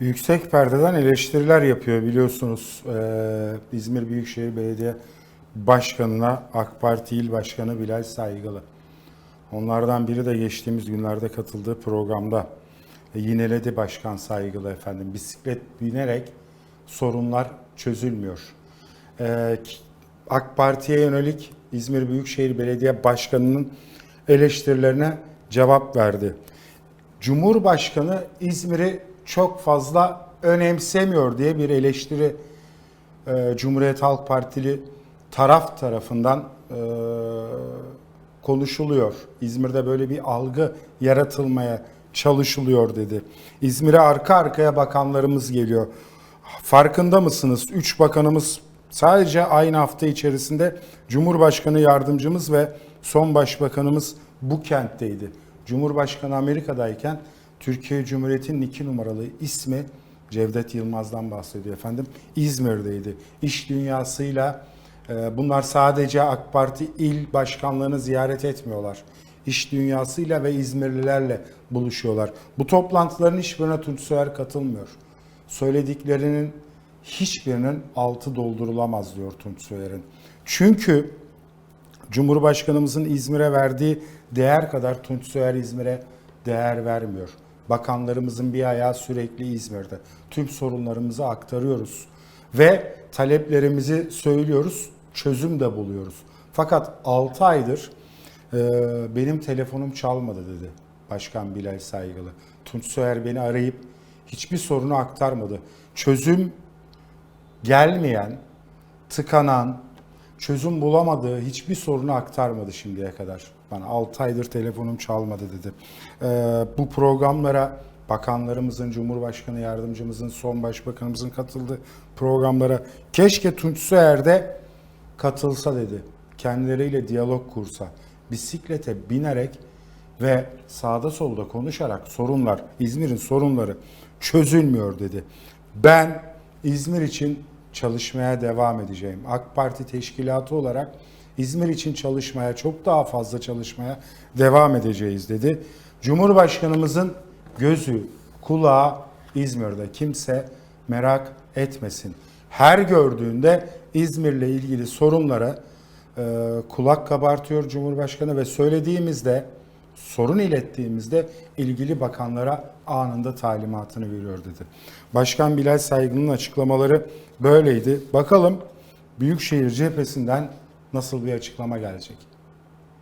Yüksek perdeden eleştiriler yapıyor biliyorsunuz. Ee, İzmir Büyükşehir Belediye Başkanı'na AK Parti İl Başkanı Bilal Saygılı. Onlardan biri de geçtiğimiz günlerde katıldığı programda e, yineledi Başkan Saygılı efendim. Bisiklet binerek sorunlar çözülmüyor. Ee, AK Parti'ye yönelik İzmir Büyükşehir Belediye Başkanı'nın eleştirilerine cevap verdi. Cumhurbaşkanı İzmir'i çok fazla önemsemiyor diye bir eleştiri e, Cumhuriyet Halk Partili taraf tarafından e, konuşuluyor. İzmir'de böyle bir algı yaratılmaya çalışılıyor dedi. İzmir'e arka arkaya bakanlarımız geliyor. Farkında mısınız? Üç bakanımız sadece aynı hafta içerisinde Cumhurbaşkanı yardımcımız ve son başbakanımız bu kentteydi. Cumhurbaşkanı Amerika'dayken Türkiye Cumhuriyeti'nin iki numaralı ismi Cevdet Yılmaz'dan bahsediyor efendim. İzmir'deydi. İş dünyasıyla e, bunlar sadece AK Parti il başkanlığını ziyaret etmiyorlar. İş dünyasıyla ve İzmirlilerle buluşuyorlar. Bu toplantıların hiçbirine Tunç Soyer katılmıyor. Söylediklerinin hiçbirinin altı doldurulamaz diyor Tunç Soyer'in. Çünkü Cumhurbaşkanımızın İzmir'e verdiği değer kadar Tunç Soyer İzmir'e değer vermiyor. Bakanlarımızın bir ayağı sürekli İzmir'de. Tüm sorunlarımızı aktarıyoruz ve taleplerimizi söylüyoruz, çözüm de buluyoruz. Fakat 6 aydır e, benim telefonum çalmadı dedi Başkan Bilal Saygılı. Tunç Soyer beni arayıp hiçbir sorunu aktarmadı. Çözüm gelmeyen, tıkanan, çözüm bulamadığı hiçbir sorunu aktarmadı şimdiye kadar. Bana 6 aydır telefonum çalmadı dedi. Ee, bu programlara bakanlarımızın, Cumhurbaşkanı yardımcımızın, son başbakanımızın katıldığı programlara keşke Tunç Soyer de katılsa dedi. Kendileriyle diyalog kursa, bisiklete binerek ve sağda solda konuşarak sorunlar, İzmir'in sorunları çözülmüyor dedi. Ben İzmir için çalışmaya devam edeceğim. AK Parti teşkilatı olarak İzmir için çalışmaya, çok daha fazla çalışmaya devam edeceğiz dedi. Cumhurbaşkanımızın gözü, kulağı İzmir'de. Kimse merak etmesin. Her gördüğünde İzmir'le ilgili sorunlara e, kulak kabartıyor Cumhurbaşkanı ve söylediğimizde sorun ilettiğimizde ilgili bakanlara anında talimatını veriyor dedi. Başkan Bilal Saygın'ın açıklamaları böyleydi. Bakalım Büyükşehir cephesinden nasıl bir açıklama gelecek?